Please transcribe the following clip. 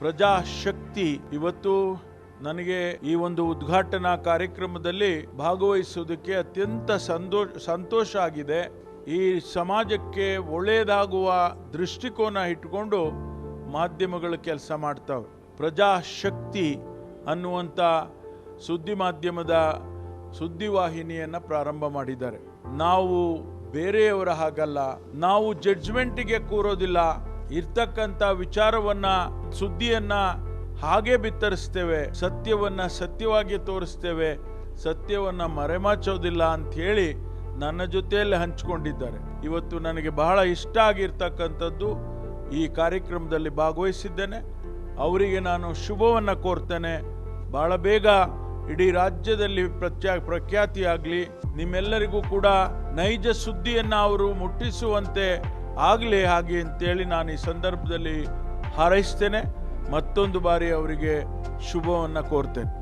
ಪ್ರಜಾಶಕ್ತಿ ಇವತ್ತು ನನಗೆ ಈ ಒಂದು ಉದ್ಘಾಟನಾ ಕಾರ್ಯಕ್ರಮದಲ್ಲಿ ಭಾಗವಹಿಸುವುದಕ್ಕೆ ಅತ್ಯಂತ ಸಂತೋಷ ಸಂತೋಷ ಆಗಿದೆ. ಈ ಸಮಾಜಕ್ಕೆ ಒಳ್ಳೆಯದಾಗುವ ದೃಷ್ಟಿಕೋನ ಇಟ್ಟುಕೊಂಡು ಮಾಧ್ಯಮಗಳು ಕೆಲಸ ಮಾಡ್ತವೆ. ಪ್ರಜಾಶಕ್ತಿ ಅನ್ನುವಂಥ ಸುದ್ದಿ ಮಾಧ್ಯಮದ ಸುದ್ದಿವಾಹಿನಿಯನ್ನು ಪ್ರಾರಂಭ ಮಾಡಿದ್ದಾರೆ. ನಾವು ಬೇರೆಯವರ ಹಾಗಲ್ಲ. ನಾವು ಜಡ್ಜ್ಮೆಂಟಿಗೆ ಕೂರೋದಿಲ್ಲ. ಇರ್ತಕ್ಕಂಥ ವಿಚಾರವನ್ನ, ಸುದ್ದಿಯನ್ನ ಹಾಗೆ ಬಿತ್ತರಿಸ್ತೇವೆ, ಸತ್ಯವನ್ನ ಸತ್ಯವಾಗಿ ತೋರಿಸ್ತೇವೆ, ಸತ್ಯವನ್ನ ಮರೆಮಾಚೋದಿಲ್ಲ ಅಂತ ಹೇಳಿ ನನ್ನ ಜೊತೆಯಲ್ಲಿ ಹಂಚಿಕೊಂಡಿದ್ದಾರೆ. ಇವತ್ತು ನನಗೆ ಬಹಳ ಇಷ್ಟ ಆಗಿರ್ತಕ್ಕಂಥದ್ದು ಈ ಕಾರ್ಯಕ್ರಮದಲ್ಲಿ ಭಾಗವಹಿಸಿದ್ದೇನೆ. ಅವರಿಗೆ ನಾನು ಶುಭವನ್ನು ಕೋರ್ತೇನೆ. ಬಹಳ ಬೇಗ ಇಡೀ ರಾಜ್ಯದಲ್ಲಿ ಪ್ರತ್ಯಾ, ಪ್ರಖ್ಯಾತಿಯಾಗಲಿ, ನಿಮ್ಮೆಲ್ಲರಿಗೂ ಕೂಡ ನೈಜ ಸುದ್ದಿಯನ್ನು ಅವರು ಮುಟ್ಟಿಸುವಂತೆ ಆಗಲಿ ಹಾಗೆ ಅಂತೇಳಿ ನಾನು ಈ ಸಂದರ್ಭದಲ್ಲಿ ಹಾರೈಸ್ತೇನೆ. ಮತ್ತೊಂದು ಬಾರಿ ಅವರಿಗೆ ಶುಭವನ್ನು ಕೋರ್ತೇನೆ.